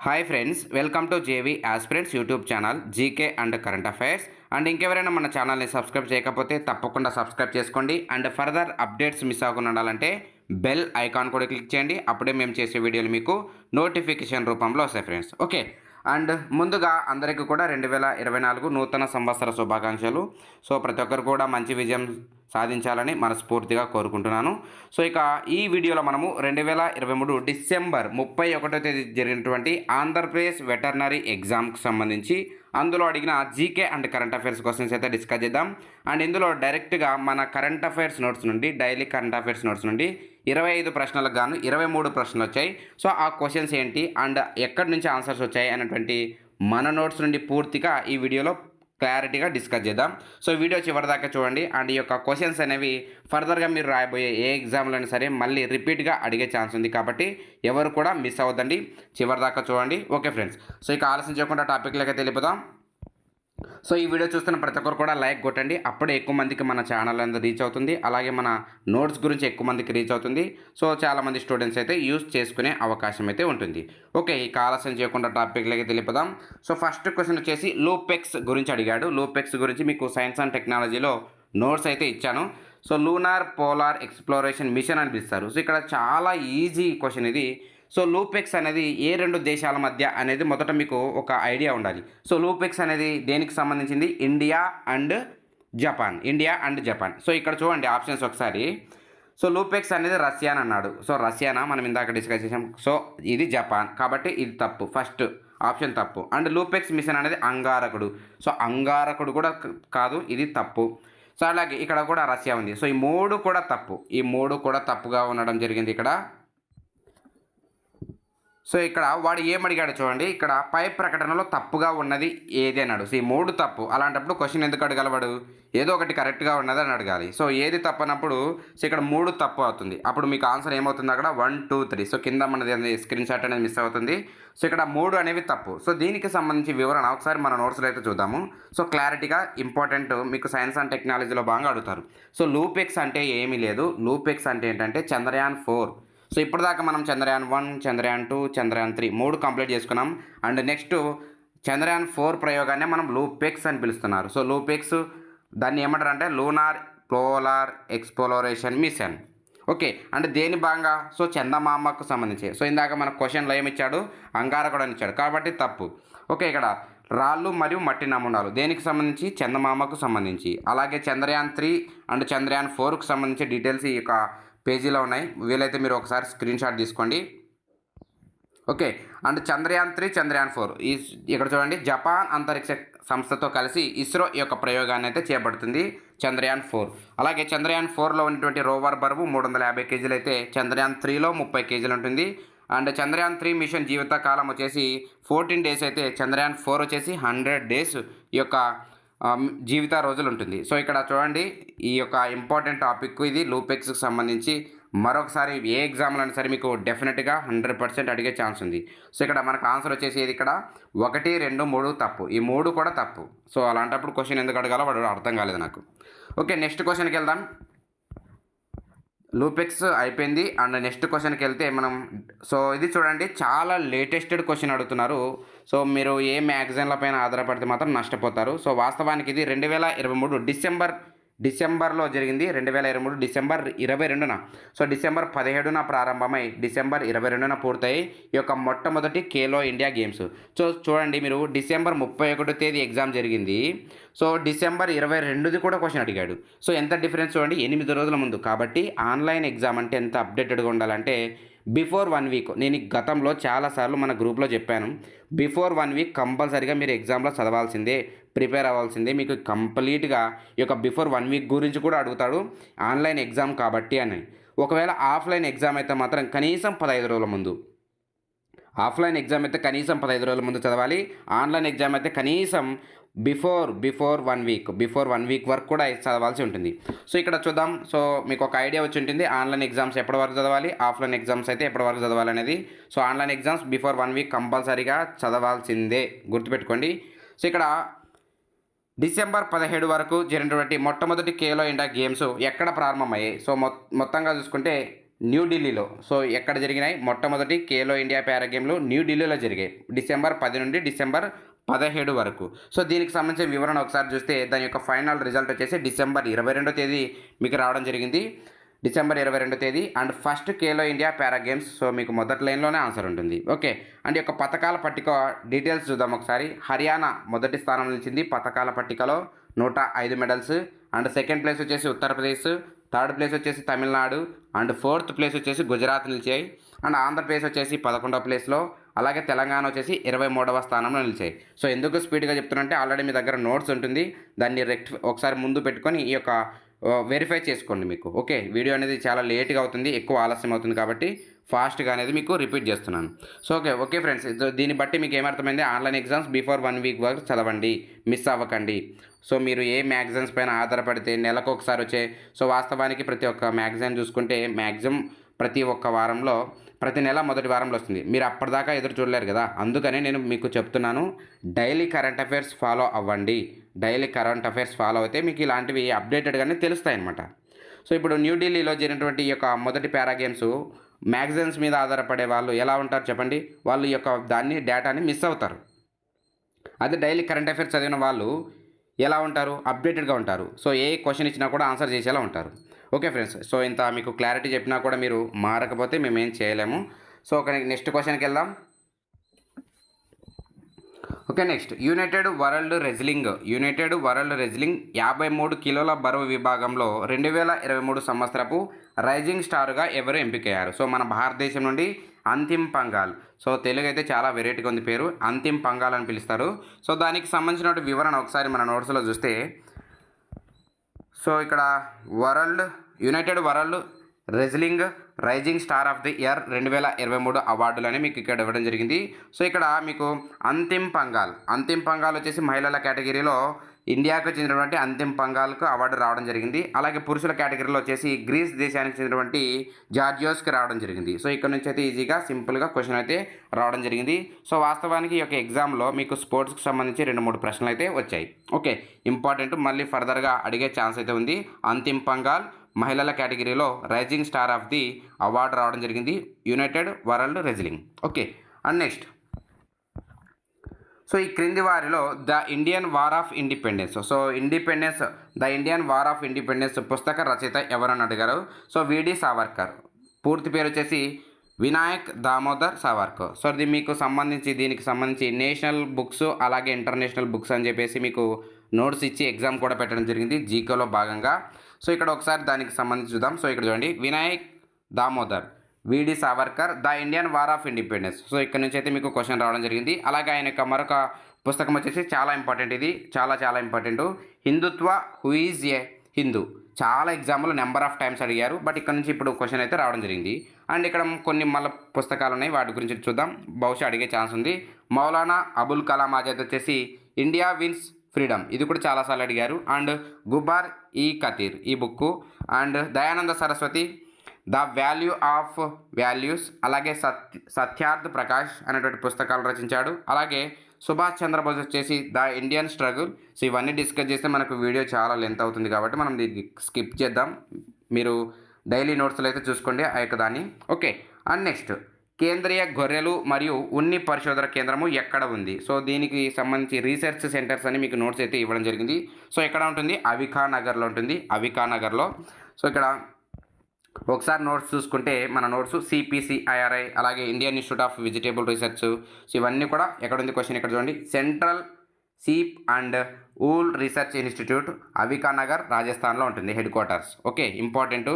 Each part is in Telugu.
Hi friends welcome to JV aspirants YouTube channel GK and current affairs and ఇంకెవరైనా మన ఛానల్ని సబ్స్క్రైబ్ చేయకపోతే తప్పకుండా సబ్స్క్రైబ్ చేసుకోండి. అండ్ ఫర్దర్ అప్డేట్స్ మిస్ అవ్వకుండా ఉండాలంటే బెల్ ఐకాన్ కూడా క్లిక్ చేయండి. అప్పుడే మేము చేసే వీడియోలు మీకు నోటిఫికేషన్ రూపంలో వస్తాయి ఫ్రెండ్స్ ఓకే అండ్ ముందుగా అందరికీ కూడా రెండు వేల ఇరవై నాలుగు నూతన సంవత్సర శుభాకాంక్షలు. సో ప్రతి ఒక్కరు కూడా మంచి విజయం సాధించాలని మనస్ఫూర్తిగా కోరుకుంటున్నాను. సో ఇక ఈ వీడియోలో మనము రెండు వేల ఇరవై మూడు డిసెంబర్ ముప్పై ఒకటో తేదీ జరిగినటువంటి ఆంధ్రప్రదేశ్ వెటర్నరీ ఎగ్జామ్కి సంబంధించి అందులో అడిగిన GK and current affairs questions అయితే డిస్కస్ చేద్దాం. అండ్ ఇందులో డైరెక్ట్గా మన కరెంట్ అఫైర్స్ నోట్స్ నుండి డైలీ కరెంట్ అఫైర్స్ నోట్స్ నుండి ఇరవై ఐదు ప్రశ్నలకు గాను ఇరవై మూడు ప్రశ్నలు వచ్చాయి. సో ఆ క్వశ్చన్స్ ఏంటి? అండ్ ఎక్కడి నుంచి ఆన్సర్స్ వచ్చాయి? అనేటువంటి మన నోట్స్ నుండి పూర్తిగా ఈ వీడియోలో క్లారిటీగా డిస్కస్ చేద్దాం. సో వీడియో చివరిదాకా చూడండి. అండ్ ఈ యొక్క క్వశ్చన్స్ అనేవి ఫర్దర్గా మీరు రాయబోయే ఏ ఎగ్జామ్లో అయినా సరే మళ్ళీ రిపీట్గా అడిగే ఛాన్స్ ఉంది కాబట్టి ఎవరు కూడా మిస్ అవ్వద్దండి. చివరిదాకా చూడండి. Okay friends. సో ఇక ఆలస్యం చేయకుండా టాపిక్లోకి తెలిపోదాం సో ఈ వీడియో చూస్తున్న ప్రతి ఒక్కరు కూడా లైక్ కొట్టండి. అప్పుడే ఎక్కువ మందికి మన ఛానల్ అనేది రీచ్ అవుతుంది. అలాగే మన నోట్స్ గురించి ఎక్కువ మందికి రీచ్ అవుతుంది. సో చాలామంది స్టూడెంట్స్ అయితే యూస్ చేసుకునే అవకాశం అయితే ఉంటుంది. ఓకే ఈ ఆలస్యం చేయకుండా టాపిక్లకి తెలిపదాం సో ఫస్ట్ క్వశ్చన్ వచ్చేసి లూపెక్స్ గురించి అడిగాడు. లూపెక్స్ గురించి మీకు సైన్స్ అండ్ టెక్నాలజీలో నోట్స్ అయితే ఇచ్చాను. So lunar polar exploration mission అని పిలుస్తారు. సో ఇక్కడ చాలా ఈజీ క్వశ్చన్ ఇది. సో లూపెక్స్ అనేది ఏ రెండు దేశాల మధ్య అనేది మొదట మీకు ఒక ఐడియా ఉండాలి. సో లూపెక్స్ అనేది దేనికి సంబంధించింది? India and Japan. India and Japan. So ఇక్కడ చూడండి ఆప్షన్స్ ఒకసారి. సో లూపెక్స్ అనేది రష్యాన్ అన్నాడు. సో రష్యానా? మనం ఇందాక డిస్కస్ చేసాం సో ఇది జపాన్. కాబట్టి ఇది తప్పు. ఫస్ట్ ఆప్షన్ తప్పు. అండ్ లూపెక్స్ మిషన్ అనేది అంగారకుడు. సో అంగారకుడు కూడా కాదు. ఇది తప్పు. సో అలాగే ఇక్కడ కూడా రష్యా ఉంది. సో ఈ మూడు కూడా తప్పు. ఈ మూడు కూడా తప్పుగా ఉండడం జరిగింది ఇక్కడ. సో ఇక్కడ వాడు ఏమడిగాడు చూడండి ఇక్కడ పై ప్రకటనలో తప్పుగా ఉన్నది ఏది అన్నాడు. సో ఈ మూడు తప్పు అలాంటప్పుడు క్వశ్చన్ ఎందుకు అడగలవాడు? ఏదో ఒకటి కరెక్ట్గా ఉన్నది అని అడగాలి. సో ఏది తప్పు అన్నప్పుడు సో ఇక్కడ మూడు తప్పు అవుతుంది. అప్పుడు మీకు ఆన్సర్ ఏమవుతుంది అక్కడ? వన్ టూ త్రీ సో కింద మనది అనేది స్క్రీన్ షాట్ అనేది మిస్ అవుతుంది. సో ఇక్కడ మూడు అనేవి తప్పు. సో దీనికి సంబంధించి వివరణ ఒకసారి మన నోట్స్లో అయితే చూద్దాము. సో క్లారిటీగా ఇంపార్టెంట్ మీకు సైన్స్ అండ్ టెక్నాలజీలో బాగా అడుగుతారు. సో లూపెక్స్ అంటే ఏమీ లేదు. లూపెక్స్ అంటే ఏంటంటే చంద్రయాన్ ఫోర్ సో ఇప్పటిదాకా మనం Chandrayaan one Chandrayaan two Chandrayaan three మూడు కంప్లీట్ చేసుకున్నాం. అండ్ నెక్స్ట్ చంద్రయాన్ ఫోర్ ప్రయోగాన్ని మనం లూపెక్స్ అని పిలుస్తున్నారు. సో లూపెక్స్ దాన్ని ఏమంటారు అంటే lunar polar exploration mission. Okay అంటే దేని భాగంగా? సో చందమామకు సంబంధించి. సో ఇందాక మన క్వశ్చన్లో ఏమిచ్చాడు? అంగారకుడు అని ఇచ్చాడు. కాబట్టి తప్పు. ఓకే ఇక్కడ రాళ్ళు మరియు మట్టి నమూనాలు దేనికి సంబంధించి? చందమామకు సంబంధించి. అలాగే చంద్రయాన్ త్రీ అండ్ చంద్రయాన్ ఫోర్కు సంబంధించి డీటెయిల్స్ ఈ యొక్క పేజీలో ఉన్నాయి. వీలైతే మీరు ఒకసారి స్క్రీన్ షాట్ తీసుకోండి. Okay. And Chandrayaan three Chandrayaan four. ఈ ఇక్కడ చూడండి. జపాన్ అంతరిక్ష సంస్థతో కలిసి ఇస్రో ఈ యొక్క ప్రయోగాన్ని అయితే చేపడుతుంది చంద్రయాన్ ఫోర్. అలాగే చంద్రయాన్ ఫోర్లో ఉన్నటువంటి రోవర్ బరువు మూడు వందల యాభై కేజీలు అయితే చంద్రయాన్ త్రీలో ముప్పై కేజీలు ఉంటుంది. అండ్ చంద్రయాన్ త్రీ మిషన్ జీవిత కాలం వచ్చేసి ఫోర్టీన్ డేస్ అయితే చంద్రయాన్ ఫోర్ వచ్చేసి హండ్రెడ్ డేస్ ఈ యొక్క జీవిత రోజులు ఉంటుంది సో ఇక్కడ చూడండి ఈ యొక్క ఇంపార్టెంట్ టాపిక్ ఇది లూపెక్స్కి సంబంధించి. మరొకసారి ఏ ఎగ్జామ్లో అయినా సరే మీకు డెఫినెట్గా హండ్రెడ్ పర్సెంట్ అడిగే ఛాన్స్ ఉంది. సో ఇక్కడ మనకు ఆన్సర్ వచ్చేసి ఇది ఇక్కడ? ఒకటి రెండు మూడు తప్పు. ఈ మూడు కూడా తప్పు. సో అలాంటప్పుడు క్వశ్చన్ ఎందుకు అడగాలో వాడు అర్థం కాలేదు నాకు. ఓకే నెక్స్ట్ క్వశ్చన్కి వెళ్దాం. లూపెక్స్ అయిపోయింది. అండ్ నెక్స్ట్ క్వశ్చన్కి వెళ్తే మనం సో ఇది చూడండి చాలా లేటెస్టెడ్ క్వశ్చన్ అడుగుతున్నారు. సో మీరు ఏ మ్యాగజైన్ల పైన ఆధారపడితే మాత్రం నష్టపోతారు. సో వాస్తవానికి ఇది రెండు వేల ఇరవై మూడు డిసెంబర్ డిసెంబర్లో జరిగింది రెండు వేల ఇరవై మూడు డిసెంబర్ ఇరవై రెండున. సో డిసెంబర్ పదిహేడున ప్రారంభమై డిసెంబర్ ఇరవై రెండున పూర్తయి ఈ యొక్క మొట్టమొదటి ఖేలో ఇండియా గేమ్స్. సో చూడండి మీరు డిసెంబర్ ముప్పై ఒకటో తేదీ ఎగ్జామ్ జరిగింది. సో డిసెంబర్ ఇరవై రెండుది కూడా క్వశ్చన్ అడిగాడు. సో ఎంత డిఫరెన్స్ చూడండి? ఎనిమిది రోజుల ముందు. కాబట్టి ఆన్లైన్ ఎగ్జామ్ అంటే ఎంత అప్డేటెడ్గా ఉండాలంటే బిఫోర్ వన్ వీక్ నేను గతంలో చాలాసార్లు మన గ్రూప్లో చెప్పాను. బిఫోర్ వన్ వీక్ కంపల్సరిగా మీరు ఎగ్జామ్లో చదవాల్సిందే ప్రిపేర్ అవ్వాల్సిందే. మీకు కంప్లీట్గా ఈ యొక్క బిఫోర్ వన్ వీక్ గురించి కూడా అడుగుతాడు ఆన్లైన్ ఎగ్జామ్ కాబట్టి అని. ఒకవేళ ఆఫ్లైన్ ఎగ్జామ్ అయితే మాత్రం కనీసం పదహైదు రోజుల ముందు. ఆఫ్లైన్ ఎగ్జామ్ అయితే కనీసం పదహైదు రోజుల ముందు చదవాలి ఆన్లైన్ ఎగ్జామ్ అయితే కనీసం before before one week before one week వరకు కూడా చదవాల్సి ఉంటుంది. సో ఇక్కడ చూద్దాం. సో మీకు ఒక ఐడియా వచ్చి ఉంటుంది. ఆన్లైన్ ఎగ్జామ్స్ ఎప్పటి వరకు చదవాలి ఆఫ్లైన్ ఎగ్జామ్స్ అయితే ఎప్పటి వరకు చదవాలి అనేది. So online exams before one week కంపల్సరీగా చదవాల్సిందే. గుర్తుపెట్టుకోండి. సో ఇక్కడ డిసెంబర్ పదిహేడు వరకు జరిగినటువంటి మొట్టమొదటి కేలో ఇండియా గేమ్స్ ఎక్కడ ప్రారంభమయ్యాయి? సో మొ మొత్తంగా చూసుకుంటే న్యూఢిల్లీలో సో ఎక్కడ జరిగినాయి? మొట్టమొదటి కేలో ఇండియా పారా గేమ్లు న్యూఢిల్లీలో జరిగాయి. డిసెంబర్ పది నుండి డిసెంబర్ పదిహేడు వరకు. సో దీనికి సంబంధించిన వివరణ ఒకసారి చూస్తే దాని యొక్క ఫైనల్ రిజల్ట్ వచ్చేసి డిసెంబర్ ఇరవై రెండో తేదీ మీకు రావడం జరిగింది. డిసెంబర్ ఇరవై రెండో తేదీ and first Khelo India para games. So మీకు మొదటి లైన్లోనే ఆన్సర్ ఉంటుంది. ఓకే. అండ్ యొక్క పథకాల పట్టిక డీటెయిల్స్ చూద్దాం ఒకసారి. హర్యానా మొదటి స్థానం నిలిచింది పథకాల పట్టికలో నూట ఐదు మెడల్స్. అండ్ సెకండ్ ప్లేస్ వచ్చేసి ఉత్తరప్రదేశ్. థర్డ్ ప్లేస్ వచ్చేసి తమిళనాడు. అండ్ ఫోర్త్ ప్లేస్ వచ్చేసి గుజరాత్ నిలిచాయి. అండ్ ఆంధ్రప్రదేశ్ వచ్చేసి పదకొండవ ప్లేస్లో. అలాగే తెలంగాణ వచ్చేసి ఇరవై మూడవ స్థానంలో నిలిచాయి. సో ఎందుకు స్పీడ్గా చెప్తున్నానంటే ఆల్రెడీ మీ దగ్గర నోట్స్ ఉంటుంది. దాన్ని రెక్ట్ ఒకసారి ముందు పెట్టుకొని ఈ యొక్క వెరిఫై చేసుకోండి మీకు. ఓకే? వీడియో అనేది చాలా లేట్గా అవుతుంది ఎక్కువ ఆలస్యం అవుతుంది కాబట్టి ఫాస్ట్గా అనేది మీకు రిపీట్ చేస్తున్నాను. సో ఓకే ఓకే ఫ్రెండ్స్ దీన్ని బట్టి మీకు ఏమర్థమైంది? Online exams before one week వరకు చదవండి మిస్ అవ్వకండి. సో మీరు ఏ మ్యాగజైన్స్ పైన ఆధారపడితే నెలకు ఒకసారి వచ్చే సో వాస్తవానికి ప్రతి ఒక్క మ్యాగజైన్ చూసుకుంటే మ్యాక్సిమం ప్రతి ఒక్క వారంలో ప్రతి నెల మొదటి వారంలో వస్తుంది. మీరు అప్పటిదాకా ఎదురు చూడలేరు కదా. అందుకనే నేను మీకు చెప్తున్నాను డైలీ కరెంట్ అఫైర్స్ ఫాలో అవ్వండి. డైలీ కరెంట్ అఫైర్స్ ఫాలో అయితే మీకు ఇలాంటివి అప్డేటెడ్గానే తెలుస్తాయి అనమాట సో ఇప్పుడు న్యూఢిల్లీలో జరిగినటువంటి ఈ యొక్క మొదటి పారా గేమ్స్ మ్యాగజైన్స్ మీద ఆధారపడే వాళ్ళు ఎలా ఉంటారు చెప్పండి? వాళ్ళు ఈ యొక్క దాన్ని డేటాని మిస్ అవుతారు. అదే డైలీ కరెంట్ అఫైర్స్ చదివిన వాళ్ళు ఎలా ఉంటారు? అప్డేటెడ్గా ఉంటారు. సో ఏ క్వశ్చన్ ఇచ్చినా కూడా ఆన్సర్ చేసేలా ఉంటారు. ఓకే ఫ్రెండ్స్ సో ఇంత మీకు క్లారిటీ చెప్పినా కూడా మీరు మారకపోతే మేము ఏం చేయలేము. సో ఒక నెక్స్ట్ క్వశ్చన్కి వెళ్దాం. Okay next united world wrestling. United world wrestling యాభై మూడు కిలోల బరువు విభాగంలో రెండు వేల ఇరవై మూడు సంవత్సరపు రైజింగ్ స్టార్గా ఎవరు ఎంపికయ్యారు? సో మన భారతదేశం నుండి అంతిమ్ పంగాల్. సో తెలుగు అయితే చాలా వెరైటీగా ఉంది పేరు అంతిమ్ పంగాల్ అని పిలుస్తారు. సో దానికి సంబంధించిన వివరణ ఒకసారి మన నోట్స్లో చూస్తే సో ఇక్కడ world united world wrestling rising star of the year రెండు వేల ఇరవై మూడు అవార్డులని మీకు ఇక్కడ ఇవ్వడం జరిగింది. సో ఇక్కడ మీకు అంతిమ్ పంగాల్ అంతిమ్ పంగాల్ వచ్చేసి మహిళల కేటగిరీలో ఇండియాకు చెందినటువంటి అంతిమ్ పంగాల్కు అవార్డు రావడం జరిగింది. అలాగే పురుషుల కేటగిరీలో వచ్చేసి గ్రీస్ దేశానికి చెందినటువంటి జార్జియోస్కి రావడం జరిగింది. సో ఇక్కడ నుంచి అయితే ఈజీగా సింపుల్గా క్వశ్చన్ అయితే రావడం జరిగింది. సో వాస్తవానికి ఈ యొక్క ఎగ్జామ్లో మీకు స్పోర్ట్స్కి సంబంధించి రెండు మూడు ప్రశ్నలు అయితే వచ్చాయి. Okay important. మళ్ళీ ఫర్దర్గా అడిగే ఛాన్స్ అయితే ఉంది. అంతిమ్ పంగాల్ మహిళల కేటగిరీలో rising star of the award రావడం జరిగింది. United world wrestling. Okay and next. So ఈ క్రింది వారిలో the Indian war of independence. So independence the Indian war of independence పుస్తక రచయిత ఎవరని అడిగారు? సో విడి సావర్కర్. పూర్తి పేరు వచ్చేసి వినాయక్ దామోదర్ సావర్కర్. సో ఇది మీకు సంబంధించి దీనికి సంబంధించి నేషనల్ బుక్స్ అలాగే ఇంటర్నేషనల్ బుక్స్ అని చెప్పేసి మీకు నోట్స్ ఇచ్చి ఎగ్జామ్ కూడా పెట్టడం జరిగింది జీకోలో భాగంగా. సో ఇక్కడ ఒకసారి దానికి సంబంధించి చూద్దాం. సో ఇక్కడ చూడండి Vinayak Damodar. VD Savarkar the Indian war of independence. So ఇక్కడ నుంచి అయితే మీకు క్వశ్చన్ రావడం జరిగింది. అలాగే ఆయన యొక్క మరొక పుస్తకం వచ్చేసి చాలా ఇంపార్టెంట్ ఇది. చాలా చాలా important. Hindutva who is a Hindu. చాలా ఎగ్జామ్లో నెంబర్ ఆఫ్ టైమ్స్ అడిగారు. బట్ ఇక్కడ నుంచి ఇప్పుడు క్వశ్చన్ అయితే రావడం జరిగింది. అండ్ ఇక్కడ కొన్ని మళ్ళీ పుస్తకాలు ఉన్నాయి. వాటి గురించి చూద్దాం. బహుశా అడిగే ఛాన్స్ ఉంది. మౌలానా అబుల్ కలాం ఆజాద్ వచ్చేసి ఇండియా విన్స్ ఫ్రీడమ్. ఇది కూడా చాలాసార్లు అడిగారు. అండ్ గుబార్ ఈ కతీర్ ఈ book and Dayananda Saraswati the value of values అలాగే సత్య సత్యార్థ్ ప్రకాష్ అనేటువంటి పుస్తకాలు రచించాడు. అలాగే సుభాష్ చంద్రబోస్ వచ్చేసి ద ఇండియన్ స్ట్రగుల్. సో ఇవన్నీ డిస్కస్ చేస్తే మనకు వీడియో చాలా లెంత్ అవుతుంది కాబట్టి మనం దీన్ని స్కిప్ చేద్దాం. మీరు డైలీ నోట్స్లో అయితే చూసుకోండి ఆ యొక్క దాన్ని. Okay and next. కేంద్రీయ గొర్రెలు మరియు ఉన్ని పరిశోధన కేంద్రము ఎక్కడ ఉంది? సో దీనికి సంబంధించి రీసెర్చ్ సెంటర్స్ అని మీకు నోట్స్ అయితే ఇవ్వడం జరిగింది. సో ఎక్కడ ఉంటుంది? అవికా నగర్లో ఉంటుంది. అవికా నగర్లో. సో ఇక్కడ ఒకసారి నోట్స్ చూసుకుంటే మన నోట్స్ సిపిసిఐఆర్ఐ అలాగే Indian institute of vegetable research so ఇవన్నీ కూడా ఎక్కడ ఉంది క్వశ్చన్ ఇక్కడ చూడండి. Central sheep and wool research institute Avika Nagar రాజస్థాన్లో ఉంటుంది headquarters okay important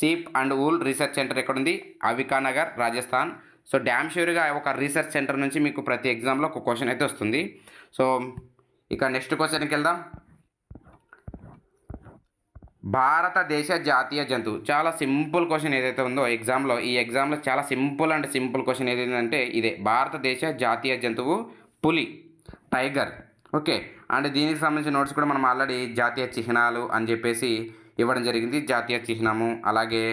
sheep and wool research centre ఎక్కడ ఉంది అవికా నగర్ రాజస్థాన్. సో డ్యామ్ షూర్గా ఒక రీసెర్చ్ సెంటర్ నుంచి మీకు ప్రతి ఎగ్జామ్లో ఒక క్వశ్చన్ అయితే వస్తుంది. సో ఇక నెక్స్ట్ క్వశ్చన్కి వెళ్దాం. భారతదేశ జాతీయ జంతువు చాలా సింపుల్ క్వశ్చన్ ఏదైతే ఉందో ఎగ్జామ్లో ఈ ఎగ్జామ్లో చాలా సింపుల్ అండ్ సింపుల్ క్వశ్చన్ ఏదైందంటే ఇదే. భారతదేశ జాతీయ జంతువు పులి టైగర్. ఓకే. అండ్ దీనికి సంబంధించిన నోట్స్ కూడా మనం ఆల్రెడీ జాతీయ చిహ్నాలు అని చెప్పేసి ఇవ్వడం జరిగింది. జాతీయ చిహ్నము అలాగే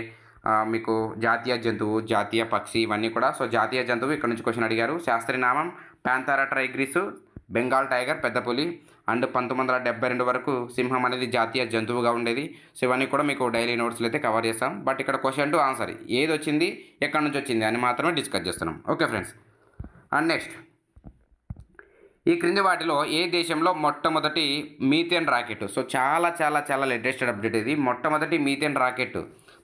మీకు జాతీయ జంతువు జాతీయ పక్షి ఇవన్నీ కూడా. సో జాతీయ జంతువు ఇక్కడ నుంచి క్వశ్చన్ అడిగారు. శాస్త్రీనామం ప్యాంతారా ట్రైగ్రిస్ బెంగాల్ టైగర్ పెద్ద పులి. అండ్ పంతొమ్మిది వందల డెబ్బై రెండు వరకు సింహం అనేది జాతీయ జంతువుగా ఉండేది. సో ఇవన్నీ కూడా మీకు డైలీ నోట్స్లో అయితే కవర్ చేస్తాం. బట్ ఇక్కడ క్వశ్చన్ టు ఆన్సర్. ఏది వచ్చింది? ఎక్కడి నుంచి వచ్చింది? అని మాత్రమే డిస్కస్ చేస్తున్నాం. Okay friends. And next. ఈ క్రింది వాటిలో ఏ దేశంలో మొట్టమొదటి మీథేన్ రాకెట్ సో చాలా చాలా చాలా లేటెస్ట్ అప్డేట్ ఇది. మొట్టమొదటి మీథేన్ రాకెట్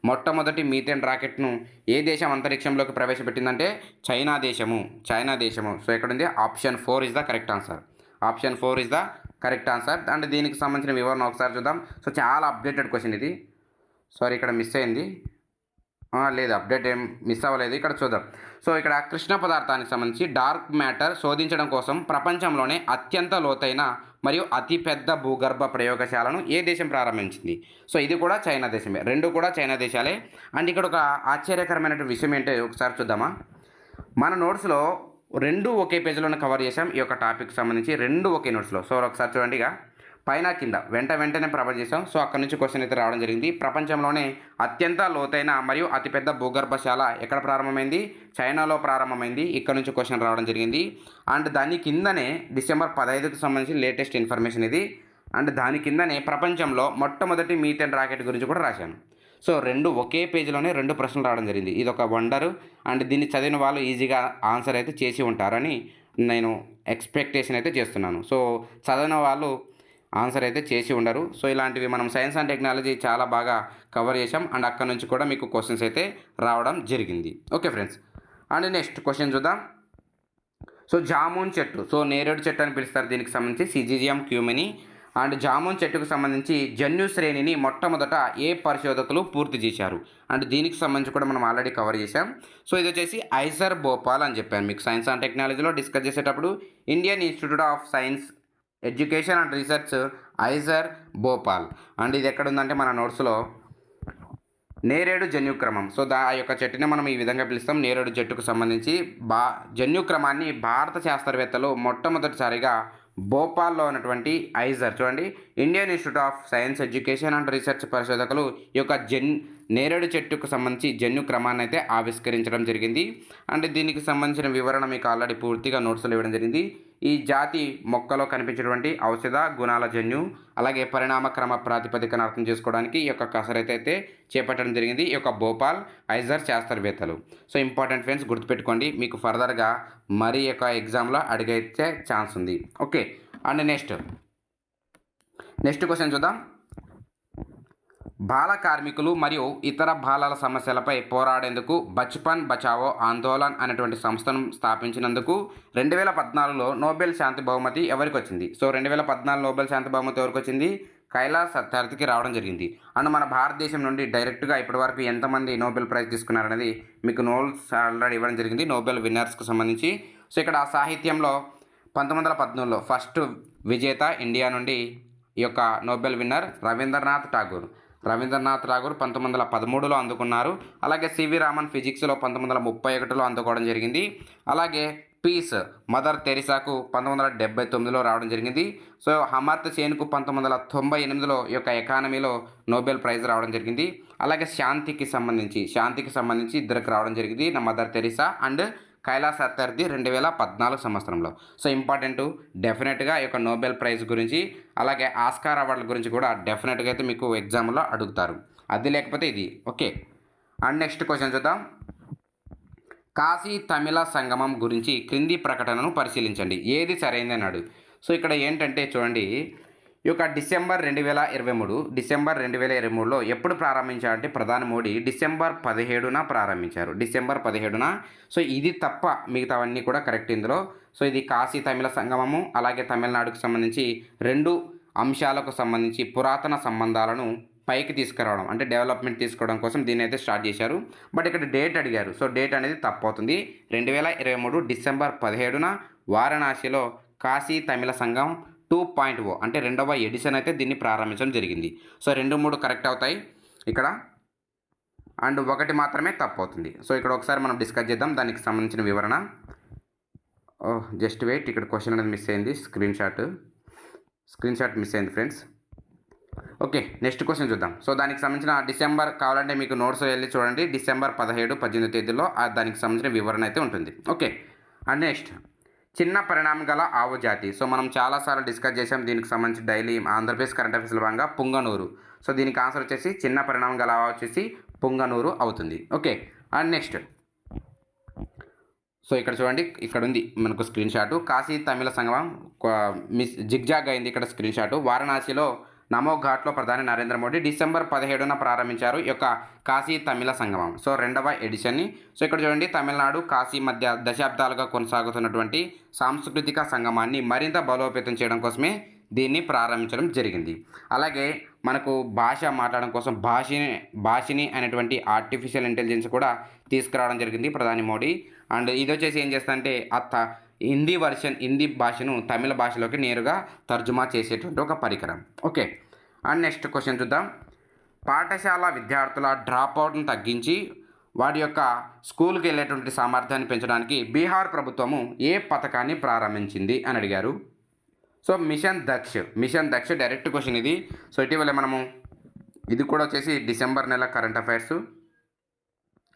మొట్టమొదటి మీథేన్ రాకెట్ను ఏ దేశం అంతరిక్షంలోకి ప్రవేశపెట్టిందంటే చైనా దేశము. చైనా దేశము. సో ఇక్కడ ఉంది option four is the correct answer. Option four is the correct answer. And దీనికి సంబంధించిన వివరణ ఒకసారి చూద్దాం. సో చాలా అప్డేటెడ్ క్వశ్చన్ ఇది. సారీ ఇక్కడ మిస్ అయింది. లేదు అప్డేట్ ఏం మిస్ అవ్వలేదు. ఇక్కడ చూద్దాం. సో ఇక్కడ కృష్ణ పదార్థానికి సంబంధించి డార్క్ మ్యాటర్ శోధించడం కోసం ప్రపంచంలోనే అత్యంత లోతైన మరియు అతిపెద్ద భూగర్భ ప్రయోగశాలను ఏ దేశం ప్రారంభించింది? సో ఇది కూడా చైనా దేశమే. రెండు కూడా చైనా దేశాలే. అండ్ ఇక్కడ ఒక ఆశ్చర్యకరమైన విషయం ఏంటో ఒకసారి చూద్దామా? మన నోట్స్లో రెండు ఒకే పేజీలోనే కవర్ చేసాం ఈ యొక్క టాపిక్ సంబంధించి రెండు ఒకే నోట్స్లో సో ఒకసారి చూడండి ఇక. పైన కింద వెంట వెంటనే ప్రపంచ చేసాం సో అక్కడ నుంచి క్వశ్చన్ అయితే రావడం జరిగింది. ప్రపంచంలోనే అత్యంత లోతైన మరియు అతిపెద్ద భూగర్భశాల ఎక్కడ ప్రారంభమైంది? చైనాలో ప్రారంభమైంది. ఇక్కడ నుంచి క్వశ్చన్ రావడం జరిగింది. అండ్ దాని కిందనే డిసెంబర్ పదహైదుకు సంబంధించి లేటెస్ట్ ఇన్ఫర్మేషన్ ఇది. అండ్ దాని కిందనే ప్రపంచంలో మొట్టమొదటి మీథేన్ రాకెట్ గురించి కూడా రాశాను. సో రెండు ఒకే పేజీలోనే రెండు ప్రశ్నలు రావడం జరిగింది. ఇది ఒక వండరు అండ్ దీన్ని చదివిన వాళ్ళు ఈజీగా ఆన్సర్ అయితే చేసి ఉంటారని నేను ఎక్స్పెక్టేషన్ అయితే చేస్తున్నాను. సో చదివిన వాళ్ళు ఆన్సర్ అయితే చేసి ఉండరు. సో ఇలాంటివి మనం సైన్స్ అండ్ టెక్నాలజీ చాలా బాగా కవర్ చేసాం అండ్ అక్కడ నుంచి కూడా మీకు క్వశ్చన్స్ అయితే రావడం జరిగింది. Okay friends. And next question చూద్దాం. సో జామున్ చెట్టు సో నేరేడు చెట్టు అని పిలుస్తారు దీనికి సంబంధించి. సిజిజిఎం క్యూమిని అండ్ జామున్ చెట్టుకు సంబంధించి జన్యు శ్రేణిని మొట్టమొదట ఏ పరిశోధకులు పూర్తి చేశారు? అండ్ దీనికి సంబంధించి కూడా మనం ఆల్రెడీ కవర్ చేసాం సో ఇది వచ్చేసి ఐజర్ భోపాల్ అని చెప్పాను మీకు. సైన్స్ అండ్ టెక్నాలజీలో డిస్కస్ చేసేటప్పుడు Indian institute of science education and research IISER Bhopal and ఇది ఎక్కడ ఉందంటే మన నోట్స్లో నేరేడు జన్యుక్రమం సో దా ఆ యొక్క చెట్టుని మనం ఈ విధంగా పిలుస్తాం. నేరేడు చెట్టుకు సంబంధించి బా జన్యుక్రమాన్ని భారత శాస్త్రవేత్తలు మొట్టమొదటిసారిగా భోపాల్లో ఉన్నటువంటి ఐజర్. చూడండి Indian institute of science education and research పరిశోధకులు ఈ యొక్క జెన్ నేరేడు చెట్టుకు సంబంధించి జన్యు క్రమాన్ని అయితే ఆవిష్కరించడం జరిగింది. అంటే దీనికి సంబంధించిన వివరణ మీకు ఆల్రెడీ పూర్తిగా నోట్స్లో ఇవ్వడం జరిగింది. ఈ జాతి మొక్కలో కనిపించినటువంటి ఔషధ గుణాల జన్యు అలాగే పరిణామ క్రమ ప్రాతిపదికను అర్థం చేసుకోవడానికి ఈ యొక్క కసరత్తు అయితే చేపట్టడం జరిగింది. ఈ యొక్క భోపాల్ ఐజర్ శాస్త్రవేత్తలు. సో ఇంపార్టెంట్ ఫ్రెండ్స్ గుర్తుపెట్టుకోండి మీకు ఫర్దర్గా మరీ యొక్క ఎగ్జామ్లో అడిగైతే ఛాన్స్ ఉంది. Okay and next. Next question చూద్దాం. బాల కార్మికులు మరియు ఇతర బాలల సమస్యలపై పోరాడేందుకు బచ్పన్ బచావో ఆందోళన్ అనేటువంటి సంస్థను స్థాపించినందుకు రెండు వేల పద్నాలుగులో నోబెల్ శాంతి బహుమతి ఎవరికి వచ్చింది సో రెండు వేల పద్నాలుగు నోబెల్ శాంతి బహుమతి ఎవరికి వచ్చింది కైలాస్ సత్యార్థికి రావడం జరిగింది. అండ్ మన భారతదేశం నుండి డైరెక్ట్గా ఇప్పటివరకు ఎంతమంది నోబెల్ ప్రైజ్ తీసుకున్నారనేది మీకు నోల్స్ ఆల్రెడీ ఇవ్వడం జరిగింది నోబెల్ విన్నర్స్కు సంబంధించి. సో ఇక్కడ సాహిత్యంలో పంతొమ్మిది వందల పద్నాలుగులో ఫస్ట్ విజేత ఇండియా నుండి ఈ యొక్క నోబెల్ విన్నర్ రవీంద్రనాథ్ ఠాగూర్. రవీంద్రనాథ్ ఠాగూర్ పంతొమ్మిది వందల పదమూడులో అందుకున్నారు. అలాగే సివి రామన్ ఫిజిక్స్లో పంతొమ్మిది వందల ముప్పై ఒకటిలో అందుకోవడం జరిగింది. అలాగే పీస్ మదర్ తెరిసాకు పంతొమ్మిది వందల డెబ్బై తొమ్మిదిలో రావడం జరిగింది. సో హమర్త్ సేన్కు పంతొమ్మిది వందల తొంభై ఎనిమిదిలో ఈ యొక్క ఎకానమీలో నోబెల్ ప్రైజ్ రావడం జరిగింది. అలాగే శాంతికి సంబంధించి శాంతికి సంబంధించి ఇద్దరికి రావడం జరిగింది. నా mother Teresa and Kailash Satyarthi రెండు వేల పద్నాలుగు సంవత్సరంలో. సో ఇంపార్టెంట్ డెఫినెట్గా ఈ యొక్క నోబెల్ ప్రైజ్ గురించి అలాగే ఆస్కార్ అవార్డుల గురించి కూడా డెఫినెట్గా అయితే మీకు ఎగ్జామ్లో అడుగుతారు. అది లేకపోతే ఇది. ఓకే. అండ్ నెక్స్ట్ క్వశ్చన్ చూద్దాం. కాశీ తమిళ సంగమం గురించి క్రింది ప్రకటనను పరిశీలించండి. ఏది సరైందన్నాడు? సో ఇక్కడ ఏంటంటే చూడండి ఈ యొక్క డిసెంబర్ రెండు వేల ఇరవై మూడు డిసెంబర్ రెండు వేల ఇరవై మూడులో ఎప్పుడు ప్రారంభించారంటే ప్రధాని మోడీ డిసెంబర్ పదిహేడున ప్రారంభించారు. డిసెంబర్ పదిహేడున. సో ఇది తప్ప మిగతావన్నీ కూడా కరెక్ట్ ఇందులో. సో ఇది కాశీ తమిళ సంగమము అలాగే తమిళనాడుకు సంబంధించి రెండు అంశాలకు సంబంధించి పురాతన సంబంధాలను పైకి తీసుకురావడం అంటే డెవలప్మెంట్ తీసుకోవడం కోసం దీన్ని అయితే స్టార్ట్ చేశారు. బట్ ఇక్కడ డేట్ అడిగారు. సో డేట్ అనేది తప్పు అవుతుంది. రెండు వేల ఇరవై మూడు డిసెంబర్ పదిహేడున వారణాసిలో కాశీ తమిళ సంఘం టూ పాయింట్ ఓ అంటే రెండవ ఎడిషన్ అయితే దీన్ని ప్రారంభించడం జరిగింది. సో రెండు మూడు కరెక్ట్ అవుతాయి. ఇక్కడ అండ్ ఒకటి మాత్రమే తప్పు అవుతుంది సో ఇక్కడ ఒకసారి మనం డిస్కస్ చేద్దాం. దానికి సంబంధించిన వివరణ. Oh just wait. ఇక్కడ క్వశ్చన్ అనేది మిస్ అయింది. Screen shot. Screen shot miss అయింది ఫ్రెండ్స్. ఓకే నెక్స్ట్ క్వశ్చన్ చూద్దాం. సో దానికి సంబంధించిన డిసెంబర్ కావాలంటే మీకు నోట్స్ వెళ్ళి చూడండి. డిసెంబర్ పదిహేడు పద్దెనిమిది తేదీలో దానికి సంబంధించిన వివరణ అయితే ఉంటుంది. Okay and next. చిన్న పరిణామం గల ఆవు జాతి. సో మనం చాలాసార్లు డిస్కస్ చేసాం దీనికి సంబంధించి డైలీ ఆంధ్రప్రదేశ్ కరెంట్ అఫేర్స్లో భాగంగా పుంగనూరు. సో దీనికి ఆన్సర్ వచ్చేసి చిన్న పరిణామం గల ఆవు వచ్చేసి పుంగనూరు అవుతుంది. Okay and next. సో ఇక్కడ చూడండి ఇక్కడ ఉంది మనకు screen shot. Kashi Tamil Sangamam miss zigzag అయింది ఇక్కడ స్క్రీన్ షాట్. వారణాసిలో నమో ఘాట్లో ప్రధాని నరేంద్ర మోడీ డిసెంబర్ పదిహేడున ప్రారంభించారు ఈ యొక్క కాశీ తమిళ సంగమం. సో రెండవ ఎడిషన్ని. సో ఇక్కడ చూడండి తమిళనాడు కాశీ మధ్య దశాబ్దాలుగా కొనసాగుతున్నటువంటి సాంస్కృతిక సంగమాన్ని మరింత బలోపేతం చేయడం కోసమే దీన్ని ప్రారంభించడం జరిగింది. అలాగే మనకు భాష మాట్లాడడం కోసం భాషని భాషిని అనేటువంటి ఆర్టిఫిషియల్ ఇంటెలిజెన్స్ కూడా తీసుకురావడం జరిగింది ప్రధాని మోడీ. అండ్ ఇది వచ్చేసి ఏం చేస్తుందంటే అంటే అత్త హిందీ వర్షన్ హిందీ భాషను తమిళ భాషలోకి నేరుగా తర్జుమా చేసేటువంటి ఒక పరికరం. ఓకే. అండ్ నెక్స్ట్ క్వశ్చన్ చూద్దాం. పాఠశాల విద్యార్థుల డ్రాప్ అవుట్ను తగ్గించి వారి యొక్క స్కూల్కి వెళ్ళేటువంటి సామర్థ్యాన్ని పెంచడానికి బీహార్ ప్రభుత్వము ఏ పథకాన్ని ప్రారంభించింది అని అడిగారు. So mission Daksh mission Daksh direct question ఇది. సో ఇటీవల మనము ఇది కూడా వచ్చేసి డిసెంబర్ నెల కరెంట్ అఫైర్స్.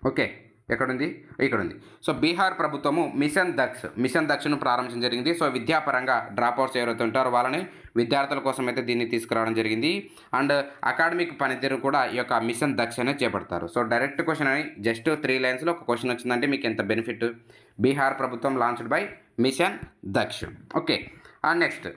ఓకే. ఎక్కడుంది? ఇక్కడ ఉంది సో బీహార్ ప్రభుత్వము మిషన్ దక్ష్ మిషన్ దక్షను ప్రారంభించడం జరిగింది. సో విద్యాపరంగా డ్రాప్ అవుట్స్ ఎవరైతే ఉంటారో వాళ్ళని విద్యార్థుల కోసం అయితే దీన్ని తీసుకురావడం జరిగింది. అండ్ అకాడమిక్ పనితీరు కూడా ఈ యొక్క మిషన్ దక్ష అనేది చేపడతారు. సో డైరెక్ట్ క్వశ్చన్ అని జస్ట్ త్రీ లైన్స్లో ఒక క్వశ్చన్ వచ్చిందంటే మీకు ఎంత బెనిఫిట్? బీహార్ ప్రభుత్వం launched by mission Daksh. Okay. And next.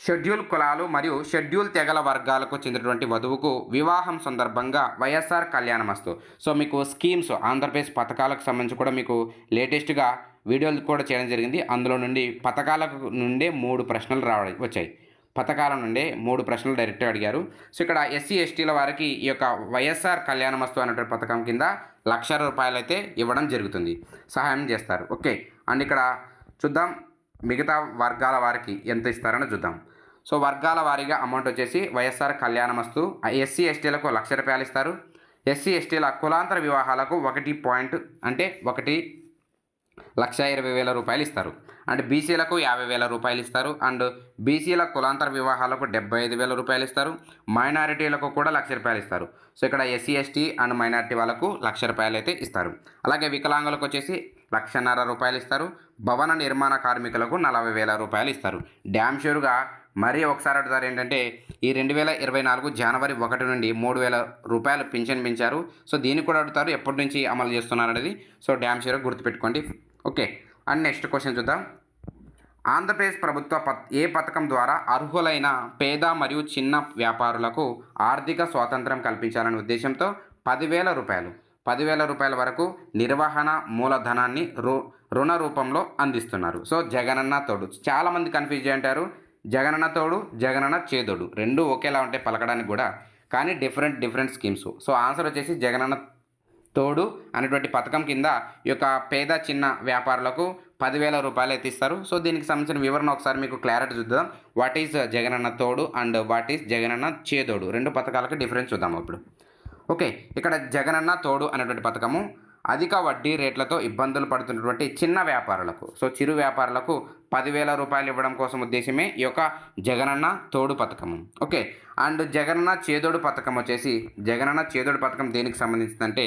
Schedule కులాలు మరియు షెడ్యూల్ తెగల వర్గాలకు చెందినటువంటి వధువుకు వివాహం సందర్భంగా వైఎస్ఆర్ కళ్యాణమస్తు సో మీకు స్కీమ్స్ ఆంధ్రప్రదేశ్ పథకాలకు సంబంధించి కూడా మీకు లేటెస్ట్గా వీడియోలు కూడా చేయడం జరిగింది. అందులో నుండి పథకాలకు నుండే మూడు ప్రశ్నలు రావడం వచ్చాయి. పథకాల నుండే మూడు ప్రశ్నలు డైరెక్ట్గా అడిగారు. సో ఇక్కడ ఎస్సీ ఎస్టీల వారికి ఈ యొక్క వైఎస్ఆర్ కళ్యాణమస్తు అనేటువంటి పథకం కింద లక్ష రూపాయలు అయితే ఇవ్వడం జరుగుతుంది. సహాయం చేస్తారు. ఓకే. అండ్ ఇక్కడ చూద్దాం. మిగతా వర్గాల వారికి ఎంత ఇస్తారని చూద్దాం. సో వర్గాల వారీగా అమౌంట్ వచ్చేసి వైఎస్ఆర్ కళ్యాణమస్తు ఎస్సీ ఎస్టీలకు లక్ష రూపాయలు ఇస్తారు. ఎస్సీ ఎస్టీల కులాంతర వివాహాలకు ఒకటి పాయింట్ అంటే ఒకటి లక్ష ఇరవై వేల రూపాయలు ఇస్తారు. అండ్ బీసీలకు యాభై వేల రూపాయలు ఇస్తారు. అండ్ బీసీల కులాంతర వివాహాలకు డెబ్బై ఐదు వేల రూపాయలు ఇస్తారు. మైనారిటీలకు కూడా లక్ష రూపాయలు ఇస్తారు. సో ఇక్కడ ఎస్సీ ఎస్టీ అండ్ మైనారిటీ వాళ్ళకు లక్ష రూపాయలు అయితే ఇస్తారు. అలాగే వికలాంగులకు వచ్చేసి లక్షన్నర రూపాయలు ఇస్తారు. భవన నిర్మాణ కార్మికులకు నలభై వేల రూపాయలు ఇస్తారు. డ్యామ్ షూర్గా మరీ ఒకసారి అడుగుతారు ఏంటంటే ఈ రెండు వేల ఇరవై నాలుగు జనవరి ఒకటి నుండి మూడు వేల రూపాయలు పింఛన్ పెంచారు. సో దీన్ని కూడా అడుగుతారు ఎప్పటి నుంచి అమలు చేస్తున్నారు అనేది. సో డ్యామ్ షూర్ గుర్తుపెట్టుకోండి. ఓకే. అండ్ నెక్స్ట్ క్వశ్చన్ చూద్దాం. ఆంధ్రప్రదేశ్ ప్రభుత్వ పత్ ఏ పథకం ద్వారా అర్హులైన పేద మరియు చిన్న వ్యాపారులకు ఆర్థిక స్వాతంత్రం కల్పించాలనే ఉద్దేశంతో పదివేల రూపాయలు. పదివేల రూపాయల వరకు నిర్వహణ మూలధనాన్ని రు రుణ రూపంలో అందిస్తున్నారు. సో జగనన్న తోడు. చాలామంది కన్ఫ్యూజ్ అంటారు జగనన్న తోడు జగనన్న చేదోడు. రెండు ఒకేలా ఉంటాయి పలకడానికి కూడా కానీ different different schemes. So answer వచ్చేసి జగనన్న తోడు అనేటువంటి పథకం కింద ఈ యొక్క పేద చిన్న వ్యాపారులకు పదివేల రూపాయలు అయితే ఇస్తారు. సో దీనికి సంబంధించిన వివరణ ఒకసారి మీకు క్లారిటీ చూద్దాం. వాట్ ఈజ్ జగనన్న తోడు and what is Jagananna Chedodu? రెండు పథకాలకు డిఫరెన్స్ చూద్దాం ఇప్పుడు ఓకే ఇక్కడ జగనన్న తోడు అనేటువంటి పథకము అధిక వడ్డీ రేట్లతో ఇబ్బందులు పడుతున్నటువంటి చిన్న వ్యాపారులకు. సో చిరు వ్యాపారులకు పదివేల రూపాయలు ఇవ్వడం కోసం ఉద్దేశమే ఈ యొక్క జగనన్న తోడు పథకము. ఓకే అండ్ జగనన్న చేదోడు పథకం వచ్చేసి జగనన్న చేదోడు పథకం దేనికి సంబంధించిందంటే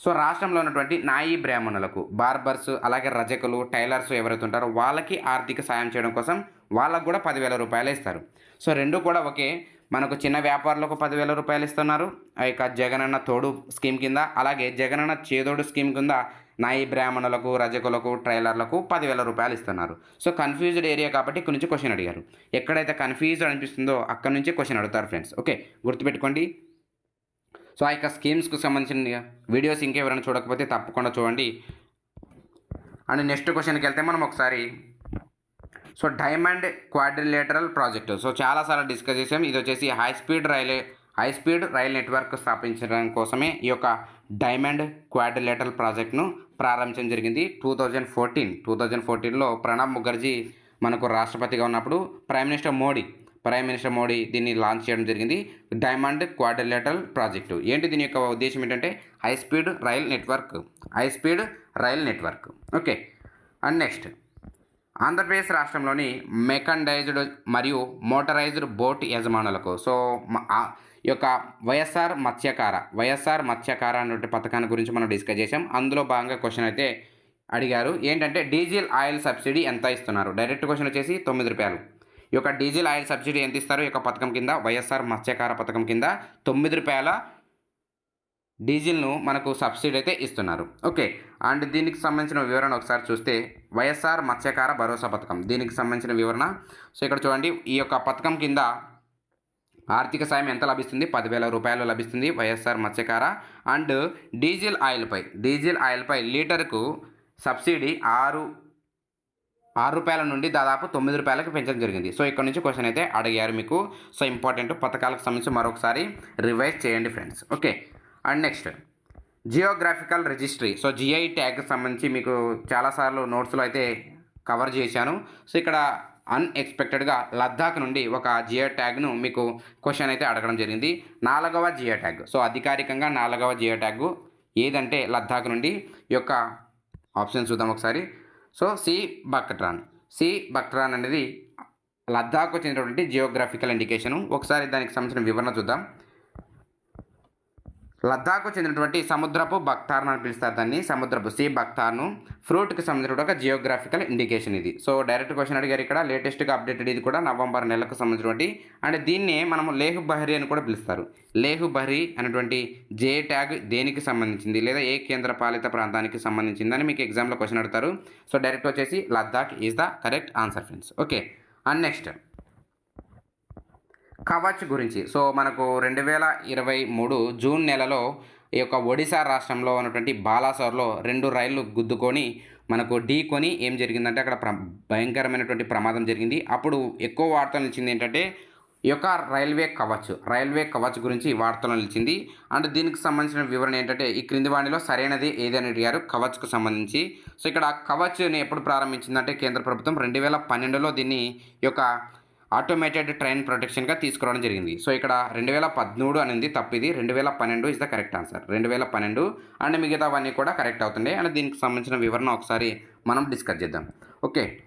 సో రాష్ట్రంలో ఉన్నటువంటి నాయి బ్రాహ్మణులకు బార్బర్స్ అలాగే రజకులు టైలర్స్ ఎవరైతే ఉంటారో వాళ్ళకి ఆర్థిక సాయం చేయడం కోసం వాళ్ళకు కూడా పదివేల రూపాయలు ఇస్తారు. సో రెండు కూడా ఒకే మనకు చిన్న వ్యాపారులకు పదివేల రూపాయలు ఇస్తున్నారు. ఆ యొక్క జగనన్న తోడు స్కీమ్ కింద అలాగే జగనన్న చేదోడు స్కీమ్ కింద నాయి బ్రాహ్మణులకు రజకులకు ట్రైలర్లకు పదివేల రూపాయలు ఇస్తున్నారు. సో కన్ఫ్యూజ్డ్ ఏరియా కాబట్టి ఇక్కడ నుంచి క్వశ్చన్ అడిగారు. ఎక్కడైతే కన్ఫ్యూజ్డ్ అనిపిస్తుందో అక్కడ నుంచి క్వశ్చన్ అడుగుతారు ఫ్రెండ్స్ ఓకే గుర్తుపెట్టుకోండి. సో ఆ యొక్క స్కీమ్స్కు సంబంధించిన వీడియోస్ ఇంకెవరైనా చూడకపోతే తప్పకుండా చూడండి. అండ్ నెక్స్ట్ క్వశ్చన్కి వెళ్తే మనం ఒకసారి so diamond quadrilateral project. So చాలాసార్లు డిస్కస్ చేసాం ఇది వచ్చేసి high speed railway high speed rail network స్థాపించడం కోసమే ఈ యొక్క డైమండ్ క్వాడ్రిలేటరల్ ప్రాజెక్ట్ను ప్రారంభించడం జరిగింది. Two thousand fourteen two thousand ఫోర్టీన్లో ప్రణబ్ ముఖర్జీ మనకు రాష్ట్రపతిగా ఉన్నప్పుడు prime minister Modi prime minister Modi దీన్ని లాంచ్ చేయడం జరిగింది. Diamond quadrilateral project. ఏంటి దీని యొక్క ఉద్దేశం ఏంటంటే high speed rail network high speed rail network. Okay. And next. Andhra Pradesh రాష్ట్రంలోని మెకండైజ్డ్ మరియు మోటరైజ్డ్ బోట్ యజమానులకు. సో ఈ యొక్క వైఎస్ఆర్ మత్స్యకార వైఎస్ఆర్ మత్స్యకార అనే పథకాన్ని గురించి మనం డిస్కస్ చేసాం అందులో భాగంగా క్వశ్చన్ అయితే అడిగారు. ఏంటంటే డీజిల్ ఆయిల్ సబ్సిడీ ఎంత ఇస్తున్నారు? డైరెక్ట్ క్వశ్చన్ వచ్చేసి తొమ్మిది రూపాయలు. ఈ యొక్క డీజిల్ ఆయిల్ సబ్సిడీ ఎంత ఇస్తారు? ఈ యొక్క పథకం కింద వైఎస్ఆర్ మత్స్యకార పథకం కింద తొమ్మిది రూపాయల డీజిల్ను మనకు సబ్సిడీ అయితే ఇస్తున్నారు. ఓకే అండ్ దీనికి సంబంధించిన వివరణ ఒకసారి చూస్తే వైఎస్ఆర్ మత్స్యకార భరోసా పథకం. దీనికి సంబంధించిన వివరణ. సో ఇక్కడ చూడండి ఈ యొక్క పథకం కింద ఆర్థిక సాయం ఎంత లభిస్తుంది? పదివేల రూపాయలు లభిస్తుంది వైఎస్ఆర్ మత్స్యకార. అండ్ డీజిల్ ఆయిల్పై డీజిల్ ఆయిల్పై లీటర్కు సబ్సిడీ ఆరు ఆరు రూపాయల నుండి దాదాపు తొమ్మిది రూపాయలకు పెంచడం జరిగింది. సో ఇక్కడ నుంచి క్వశ్చన్ అయితే అడిగారు మీకు. సో ఇంపార్టెంట్ పథకాలకు సంబంధించి మరొకసారి రివైజ్ చేయండి friends. Okay and next geographical registry. So GI tag సంబంధించి మీకు చాలాసార్లు నోట్స్లో అయితే కవర్ చేశాను. సో ఇక్కడ అన్ఎక్స్పెక్టెడ్గా లద్దాఖ్ నుండి ఒక జియో ట్యాగ్ను మీకు క్వశ్చన్ అయితే అడగడం జరిగింది. నాలుగవ జియో ట్యాగ్. సో అధికారికంగా నాలుగవ జియో ట్యాగ్ ఏదంటే లద్దాఖ్ నుండి ఈ యొక్క ఆప్షన్ చూద్దాం ఒకసారి. So sea buckthorn sea buckthorn అనేది లద్దాఖ్ చెందినటువంటి జియోగ్రాఫికల్ ఇండికేషను. ఒకసారి దానికి సంబంధించిన వివరణ చూద్దాం. లద్దాఖ్ చెందినటువంటి సముద్రపు బక్తార్ను అని పిలుస్తారు దాన్ని సముద్రపు సీ బక్తార్ను ఫ్రూట్కి సంబంధించిన ఒక జియోగ్రాఫికల్ ఇండికేషన్ ఇది. సో డైరెక్ట్ క్వశ్చన్ అడిగారు ఇక్కడ. లేటెస్ట్గా అప్డేటెడ్ ఇది కూడా నవంబర్ నెలకు సంబంధించినటువంటి. అండ్ దీన్ని మనము లేహు బహరీ అని కూడా పిలుస్తారు. లేహు బహరీ అనేటువంటి జే ట్యాగ్ దేనికి సంబంధించింది లేదా ఏ కేంద్ర పాలిత ప్రాంతానికి అని మీకు ఎగ్జామ్లో క్వశ్చన్ అడుగుతారు. సో డైరెక్ట్ వచ్చేసి Ladakh is the correct answer friends okay and next Kavach గురించి. సో మనకు రెండు వేల ఇరవై మూడు జూన్ నెలలో ఈ యొక్క ఒడిశా రాష్ట్రంలో ఉన్నటువంటి బాలాసోర్లో రెండు రైళ్ళు గుద్దుకొని మనకు ఢీకొని ఏం జరిగిందంటే అక్కడ ప్ర భయంకరమైనటువంటి ప్రమాదం జరిగింది. అప్పుడు ఎక్కువ వార్తలు నిలిచింది ఏంటంటే ఈ యొక్క రైల్వే కవచ్ రైల్వే కవచ్ గురించి వార్తలు నిలిచింది. అండ్ దీనికి సంబంధించిన వివరణ ఏంటంటే ఈ క్రింది వాణిలో సరైనది ఏదని అడిగారు కవచ్కు సంబంధించి. సో ఇక్కడ కవచ్ని ఎప్పుడు ప్రారంభించిందంటే కేంద్ర ప్రభుత్వం రెండు వేల పన్నెండులో దీన్ని ఈ యొక్క ఆటోమేటెడ్ ట్రైన్ ప్రొటెక్షన్గా తీసుకురావడం జరిగింది. సో ఇక్కడ రెండు వేల పదమూడు అనేది తప్పిది రెండు వేల పన్నెండు ఇస్ ద కరెక్ట్ ఆన్సర్. రెండు వేల పన్నెండు అండ్ మిగతావన్నీ కూడా కరెక్ట్ అవుతుండే. అండ్ దీనికి సంబంధించిన వివరణ ఒకసారి మనం డిస్కస్ చేద్దాం. Okay.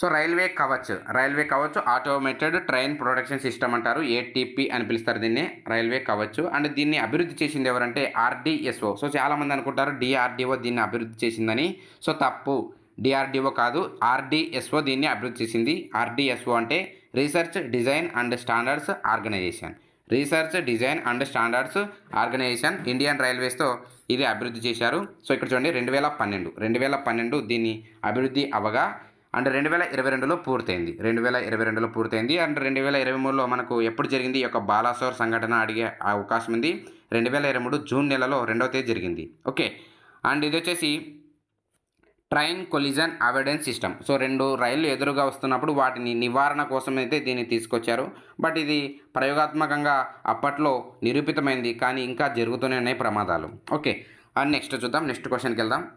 So railway Kavach. Railway Kavach automated train protection system అంటారు. ఏటీపీ అని పిలుస్తారు దీన్ని. రైల్వే కవచ్. అండ్ దీన్ని అభివృద్ధి చేసింది ఎవరంటే ఆర్డీఎస్ఓ సో చాలామంది అనుకుంటారు డిఆర్డిఓ దీన్ని అభివృద్ధి చేసిందని. సో తప్పు. డిఆర్డిఓ కాదు ఆర్డిఎస్ఓ దీన్ని అభివృద్ధి చేసింది. ఆర్డీఎస్ఓ అంటే research design and standards organisation. Research design and standards organisation Indian రైల్వేస్తో ఇది అభివృద్ధి చేశారు. సో ఇక్కడ చూడండి రెండు వేల పన్నెండు. రెండు వేల పన్నెండు దీన్ని అభివృద్ధి అవగా అండ్ రెండు వేల ఇరవై రెండులో పూర్తయింది. రెండు వేల ఇరవై రెండులో పూర్తయింది. అండ్ రెండు వేల ఇరవై మూడులో మనకు ఎప్పుడు జరిగింది? ఈ యొక్క బాలాసోర్ సంఘటన అడిగే అవకాశం ఉంది. రెండు వేల ఇరవై మూడు జూన్ నెలలో రెండవ తేదీ జరిగింది. ఓకే. అండ్ ఇది వచ్చేసి train collision avoidance system. So రెండు రైళ్ళు ఎదురుగా వస్తున్నప్పుడు వాటిని నివారణ కోసం అయితే దీన్ని తీసుకొచ్చారు. బట్ ఇది ప్రయోగాత్మకంగా అప్పట్లో నిరూపితమైంది. కానీ ఇంకా జరుగుతూనే ఉన్నాయి ప్రమాదాలు. ఓకే. అండ్ నెక్స్ట్ చూద్దాం. నెక్స్ట్ క్వశ్చన్కి వెళ్దాం.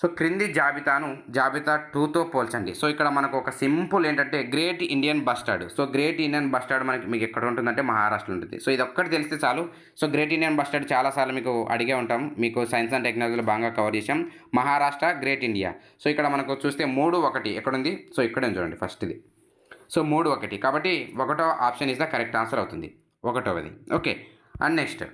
సో క్రింది జాబితాను జాబితా టూతో పోల్చండి. సో ఇక్కడ మనకు ఒక సింపుల్ ఏంటంటే great Indian bustard. So great Indian bustard మనకి మీకు ఎక్కడ ఉంటుందంటే మహారాష్ట్రలో ఉంటుంది. సో ఇది ఒక్కటి తెలిస్తే చాలు. సో గ్రేట్ ఇండియన్ బస్టర్డ్ చాలాసార్లు మీకు అడిగే ఉంటాం. మీకు సైన్స్ అండ్ టెక్నాలజీలో బాగా కవర్ చేసాం మహారాష్ట్ర గ్రేట్ ఇండియా. సో ఇక్కడ మనకు చూస్తే మూడు ఒకటి. ఎక్కడుంది? సో ఇక్కడే చూడండి ఫస్ట్ ఇది. సో మూడు ఒకటి. కాబట్టి ఒకటో option is the correct answer అవుతుంది. ఒకటోది okay. And next.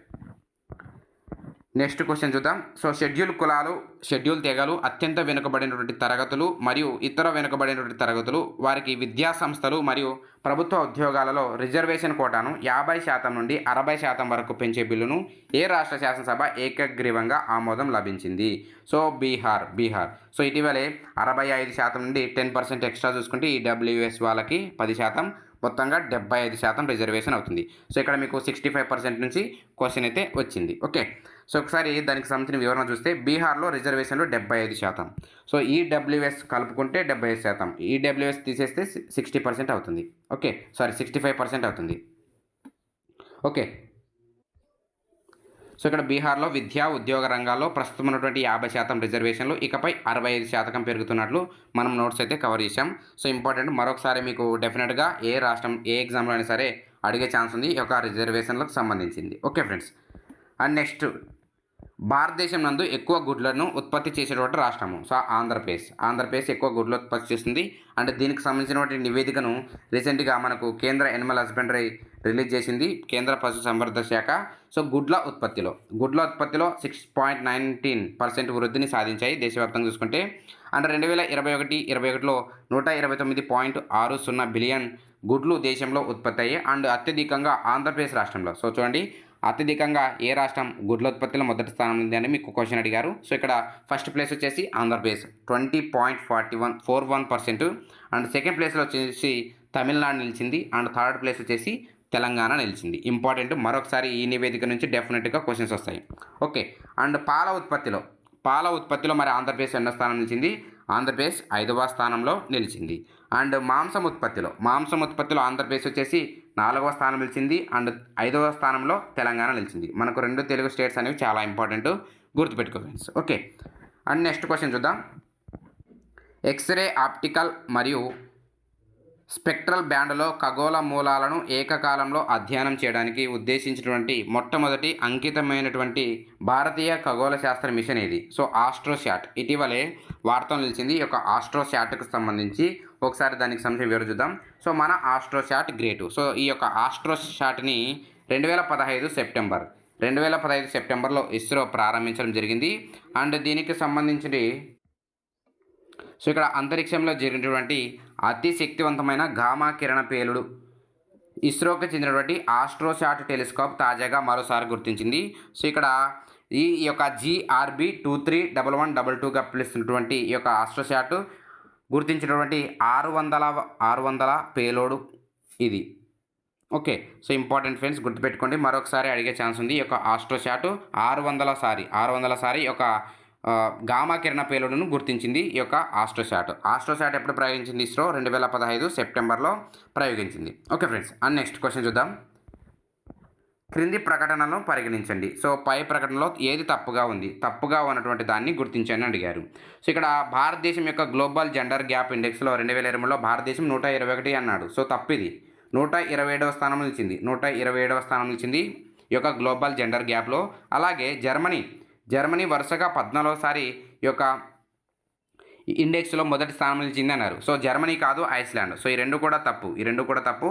Next question చూద్దాం. సో షెడ్యూల్ కులాలు షెడ్యూల్ తెగలు అత్యంత వెనుకబడినటువంటి తరగతులు మరియు ఇతర వెనుకబడినటువంటి తరగతులు వారికి విద్యా సంస్థలు మరియు ప్రభుత్వ ఉద్యోగాలలో రిజర్వేషన్ కోటాను యాభై శాతం నుండి అరవై శాతం వరకు పెంచే బిల్లును ఏ రాష్ట్ర శాసనసభ ఏకగ్రీవంగా ఆమోదం లభించింది? సో బీహార్ బీహార్. సో ఇటీవలే అరవై ఐదు శాతం నుండి టెన్ పర్సెంట్ ఎక్స్ట్రా చూసుకుంటే ఈ డబ్ల్యూఎస్ వాళ్ళకి పది శాతం మొత్తంగా డెబ్బై ఐదు శాతం రిజర్వేషన్ అవుతుంది. సో ఇక్కడ మీకు సిక్స్టీ ఫైవ్ పర్సెంట్ నుంచి క్వశ్చన్ అయితే వచ్చింది. ఓకే. సో ఒకసారి దానికి సంబంధించిన వివరణ చూస్తే బీహార్లో రిజర్వేషన్లు డెబ్బై ఐదు శాతం. సో ఈ డబ్ల్యూఎస్ కలుపుకుంటే డెబ్బై ఐదు శాతం. ఈ డబ్ల్యూఎస్ తీసేస్తే సిక్స్టీ పర్సెంట్ అవుతుంది. Okay sorry sixty five percent అవుతుంది. ఓకే. సో ఇక్కడ బీహార్లో విద్యా ఉద్యోగ రంగాల్లో ప్రస్తుతం ఉన్నటువంటి యాభై శాతం రిజర్వేషన్లు ఇకపై అరవై ఐదు శాతం పెరుగుతున్నట్లు మనం నోట్స్ అయితే కవర్ చేసాం సో ఇంపార్టెంట్ మరొకసారి మీకు డెఫినెట్గా ఏ రాష్ట్రం ఏ ఎగ్జామ్లో అయినా సరే అడిగే ఛాన్స్ ఉంది ఈ యొక్క రిజర్వేషన్లకు సంబంధించింది. Okay friends. అండ్ నెక్స్ట్ భారతదేశం నందు ఎక్కువ గుడ్లను ఉత్పత్తి చేసేటువంటి రాష్ట్రము. సో ఆంధ్రప్రదేశ్. ఆంధ్రప్రదేశ్ ఎక్కువ గుడ్లు ఉత్పత్తి చేస్తుంది. అండ్ దీనికి సంబంధించినటువంటి నివేదికను రీసెంట్గా మనకు కేంద్ర ఎనిమల్ హస్బెండరీ రిలీజ్ చేసింది కేంద్ర పశు సంవర్ధ శాఖ. సో గుడ్ల ఉత్పత్తిలో గుడ్ల ఉత్పత్తిలో సిక్స్ పాయింట్ నైన్టీన్ పర్సెంట్ వృద్ధిని సాధించాయి దేశవ్యాప్తంగా చూసుకుంటే. అండ్ రెండు వేల ఇరవై ఒకటి ఇరవై ఒకటిలో నూట ఇరవై తొమ్మిది పాయింట్ ఆరు సున్నా బిలియన్ గుడ్లు దేశంలో ఉత్పత్తి అయ్యాయి. అండ్ అత్యధికంగా ఆంధ్రప్రదేశ్ రాష్ట్రంలో. సో చూడండి అత్యధికంగా ఏ రాష్ట్రం గుడ్ల ఉత్పత్తిలో మొదటి స్థానం ఉంది అని మీకు క్వశ్చన్ అడిగారు. సో ఇక్కడ ఫస్ట్ ప్లేస్ వచ్చేసి Andhra Pradesh. Twenty point forty one four one percent and second ప్లేస్లో వచ్చేసి తమిళనాడు నిలిచింది. అండ్ థర్డ్ ప్లేస్ వచ్చేసి తెలంగాణ నిలిచింది. ఇంపార్టెంట్ మరొకసారి ఈ నివేదిక నుంచి డెఫినెట్గా క్వశ్చన్స్ వస్తాయి. ఓకే అండ్ పాల ఉత్పత్తిలో. పాల ఉత్పత్తిలో మరి ఆంధ్రప్రదేశ్ ఎన్నో స్థానం నిలిచింది? ఆంధ్రప్రదేశ్ ఐదవ స్థానంలో నిలిచింది. అండ్ మాంసం ఉత్పత్తిలో. మాంసం ఉత్పత్తిలో ఆంధ్రప్రదేశ్ వచ్చేసి నాలుగవ స్థానం నిలిచింది అండ్ ఐదవ స్థానంలో తెలంగాణ నిలిచింది. మనకు రెండు తెలుగు స్టేట్స్ అనేవి చాలా ఇంపార్టెంట్ గుర్తుపెట్టుకో friends. Okay. And next question చూద్దాం. ఎక్స్రే ఆప్టికల్ మరియు స్పెక్ట్రల్ బ్యాండ్లో ఖగోళ మూలాలను ఏకకాలంలో అధ్యయనం చేయడానికి ఉద్దేశించినటువంటి మొట్టమొదటి అంకితమైనటువంటి భారతీయ ఖగోళ శాస్త్ర మిషన్ ఇది సో ఆస్ట్రోశాట్. ఇటీవలే వార్తలు నిలిచింది ఈ యొక్క ఆస్ట్రోశాట్కి సంబంధించి. ఒకసారి దానికి సంబంధించి వివరం చూద్దాం. సో మన ఆస్ట్రోశాట్ గ్రేటు. సో ఈ యొక్క ఆస్ట్రోశాట్ని రెండు వేల పదహైదు సెప్టెంబర్. రెండు వేల పదహైదు సెప్టెంబర్లో ఇస్రో ప్రారంభించడం జరిగింది. అండ్ దీనికి సంబంధించి సో ఇక్కడ అంతరిక్షంలో జరిగినటువంటి అతి శక్తివంతమైన గామా కిరణ పేలుడు. ఇస్రోకి చెందినటువంటి ఆస్ట్రోశాట్ టెలిస్కోప్ తాజాగా మరోసారి గుర్తించింది. సో ఇక్కడ ఈ యొక్క GRB two three double one double టూగా పిలుస్తున్నటువంటి ఈ యొక్క ఆస్ట్రోశాట్ గుర్తించినటువంటి ఆరు వందల ఆరు వందల పేలోడు ఇది. ఓకే సో ఇంపార్టెంట్ ఫ్రెండ్స్ గుర్తుపెట్టుకోండి. మరొకసారి అడిగే ఛాన్స్ ఉంది. ఈ యొక్క ఆస్ట్రోశాట్ ఆరు వందల సారి ఆరు వందల సారి ఒక యొక్క గామా కిరణ పేలుడును గుర్తించింది ఈ యొక్క ఆస్ట్రోశాట్. ఆస్ట్రోశాట్ ఎప్పుడు ప్రయోగించింది ఇస్రో? రెండు వేల పదహైదు సెప్టెంబర్లో ప్రయోగించింది. Okay friends and next question చూద్దాం. క్రింది ప్రకటనను పరిగణించండి. సో పై ప్రకటనలో ఏది తప్పుగా ఉంది? తప్పుగా ఉన్నటువంటి దాన్ని గుర్తించండి అడిగారు. సో ఇక్కడ భారతదేశం యొక్క గ్లోబల్ జెండర్ గ్యాప్ ఇండెక్స్లో రెండు వేల ఇరవైలో భారతదేశం నూట ఇరవై ఒకటి అన్నాడు. సో తప్పిది. నూట ఇరవై ఏడవ స్థానం నిలిచింది. నూట ఇరవై ఏడవ స్థానం నిలిచింది ఈ యొక్క గ్లోబల్ జెండర్ గ్యాప్లో. అలాగే జర్మనీ జర్మనీ వరుసగా పద్నాలుగోసారి ఈ యొక్క ఇండెక్స్లో మొదటి స్థానం నిలిచింది అన్నారు సో జర్మనీ కాదు ఐస్లాండ్. సో ఈ రెండు కూడా తప్పు. ఈ రెండు కూడా తప్పు.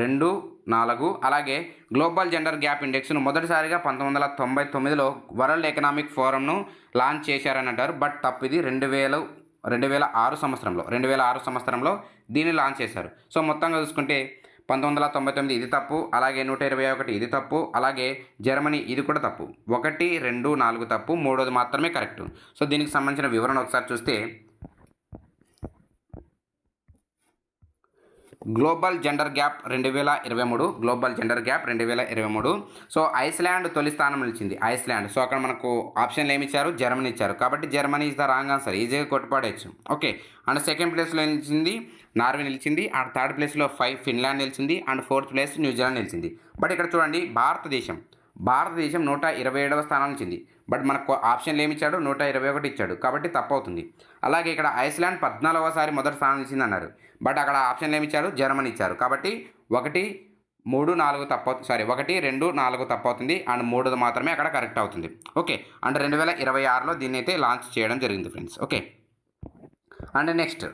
రెండు నాలుగు అలాగే గ్లోబల్ జెండర్ గ్యాప్ ఇండెక్స్ను మొదటిసారిగా పంతొమ్మిది వందల తొంభై తొమ్మిదిలో వరల్డ్ ఎకనామిక్ ఫోరంను లాంచ్ చేశారని అంటారు. బట్ తప్పు ఇది రెండు వేల రెండు వేల ఆరు సంవత్సరంలో రెండు వేల ఆరు సంవత్సరంలో దీన్ని లాంచ్ చేశారు. సో మొత్తంగా చూసుకుంటే పంతొమ్మిది వందల తొంభై తొమ్మిది ఇది తప్పు అలాగే నూట ఇరవై ఒకటి ఇది తప్పు అలాగే జర్మనీ ఇది కూడా తప్పు. ఒకటి రెండు నాలుగు తప్పు మూడోది మాత్రమే కరెక్ట్. సో దీనికి సంబంధించిన వివరణ ఒకసారి చూస్తే గ్లోబల్ జెండర్ గ్యాప్ రెండు వేల ఇరవై మూడు గ్లోబల్ జెండర్ గ్యాప్ రెండు వేల ఇరవై మూడు. సో ఐస్లాండ్ తొలి స్థానం నిలిచింది. ఐస్లాండ్. సో అక్కడ మనకు ఆప్షన్లు ఏమి ఇచ్చారు? జర్మనీ ఇచ్చారు. కాబట్టి Germany is the wrong answer. ఈజీగా కొట్టుపడేయచ్చు. ఓకే. అండ్ సెకండ్ ప్లేస్లో నిలిచింది నార్వే నిలిచింది. అండ్ థర్డ్ ప్లేస్లో ఫైవ్ ఫిన్లాండ్ నిలిచింది. And fourth place New Zealand నిలిచింది. బట్ ఇక్కడ చూడండి భారతదేశం. భారతదేశం నూట ఇరవై ఏడవ స్థానం నిలిచింది. బట్ మనకు ఆప్షన్లు ఏమి ఇచ్చాడు? నూట ఇరవై ఒకటి ఇచ్చాడు. కాబట్టి తప్పు అవుతుంది. అలాగే ఇక్కడ ఐస్లాండ్ పద్నాలుగోసారి మొదటి స్థానం ఇచ్చింది అన్నారు బట్ అక్కడ ఆప్షన్లు ఏమి ఇచ్చారు? జర్మనీ ఇచ్చారు. కాబట్టి ఒకటి మూడు నాలుగు తప్పు సారీ ఒకటి రెండు నాలుగు తప్పు అవుతుంది అండ్ మూడు మాత్రమే అక్కడ కరెక్ట్ అవుతుంది. ఓకే. అండ్ రెండు వేల ఇరవై ఆరులో దీన్ని అయితే లాంచ్ చేయడం జరిగింది friends. Okay. And next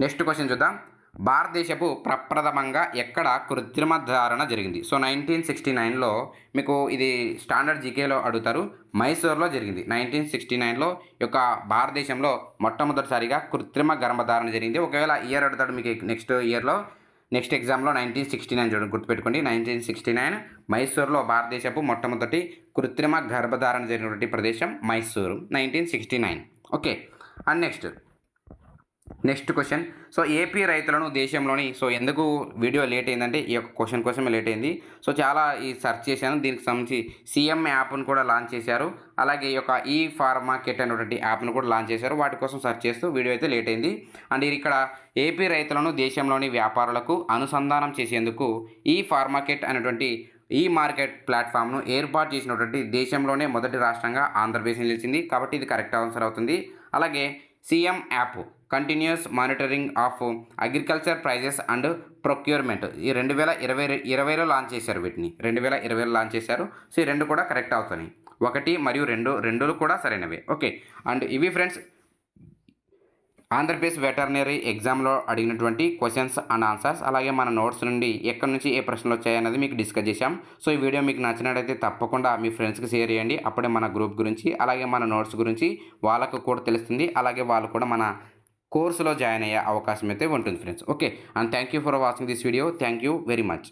next question చూద్దాం. భారతదేశపు ప్రప్రథమంగా ఎక్కడ కృత్రిమ ధారణ జరిగింది? సో నైన్టీన్ సిక్స్టీ నైన్లో మీకు ఇది స్టాండర్డ్ జీకేలో అడుగుతారు. మైసూర్లో జరిగింది. నైన్టీన్ సిక్స్టీ నైన్లో యొక్క భారతదేశంలో మొట్టమొదటిసారిగా కృత్రిమ గర్భధారణ జరిగింది. ఒకవేళ ఇయర్ అడుగుతాడు మీకు నెక్స్ట్ ఇయర్లో. నెక్స్ట్ ఎగ్జామ్లో నైన్టీన్ సిక్స్టీ నైన్ చూడండి గుర్తుపెట్టుకోండి. నైన్టీన్ సిక్స్టీ నైన్ మైసూర్లో భారతదేశపు మొట్టమొదటి కృత్రిమ గర్భధారణ జరిగినటువంటి ప్రదేశం Mysuru. Nineteen sixty nine okay. And next next question so AP రైతులను దేశంలోని సో ఎందుకు వీడియో లేట్ అయిందంటే ఈ యొక్క క్వశ్చన్ కోసమే లేట్ అయింది. సో చాలా ఈ సెర్చ్ చేశాను. దీనికి సంబంధించి సీఎం యాప్ను కూడా లాంచ్ చేశారు. అలాగే ఈ యొక్క ఈ ఫార్మా కిట్ అనేటువంటి యాప్ను కూడా లాంచ్ చేశారు. వాటి కోసం సెర్చ్ చేస్తూ వీడియో అయితే లేట్ అయింది. అండ్ ఇక్కడ ఏపీ రైతులను దేశంలోని వ్యాపారులకు అనుసంధానం చేసేందుకు ఈ ఫార్మా కిట్ అనేటువంటి ఈ మార్కెట్ ప్లాట్ఫామ్ను ఏర్పాటు చేసినటువంటి దేశంలోనే మొదటి రాష్ట్రంగా ఆంధ్రప్రదేశ్ నిలిచింది. కాబట్టి ఇది కరెక్ట్ ఆన్సర్ అవుతుంది. అలాగే CM app. Continuous monitoring of agriculture prices and procurement. ఈ రెండు వేల ఇరవై ఇరవైలో లాంచ్ చేశారు వీటిని. రెండు వేల ఇరవైలో లాంచ్ చేశారు. సో ఈ రెండు కూడా కరెక్ట్ అవుతున్నాయి. ఒకటి మరియు రెండు రెండులు కూడా సరైనవి. ఓకే. అండ్ ఇవి ఫ్రెండ్స్ ఆంధ్రప్రదేశ్ వెటర్నరీ ఎగ్జామ్లో అడిగినటువంటి క్వశ్చన్స్ అండ్ ఆన్సర్స్ అలాగే మన నోట్స్ నుండి ఎక్కడి నుంచి ఏ ప్రశ్నలు వచ్చాయనేది మీకు డిస్కస్ చేశాం. సో ఈ వీడియో మీకు నచ్చినట్టయితే తప్పకుండా మీ ఫ్రెండ్స్కి షేర్ చేయండి. అప్పుడే మన గ్రూప్ గురించి అలాగే మన నోట్స్ గురించి వాళ్ళకు కూడా తెలుస్తుంది. అలాగే వాళ్ళు కూడా మన కోర్సులో జాయిన్ అయ్యే అవకాశం అయితే ఉంటుంది friends okay and thank you for watching this video thank you very much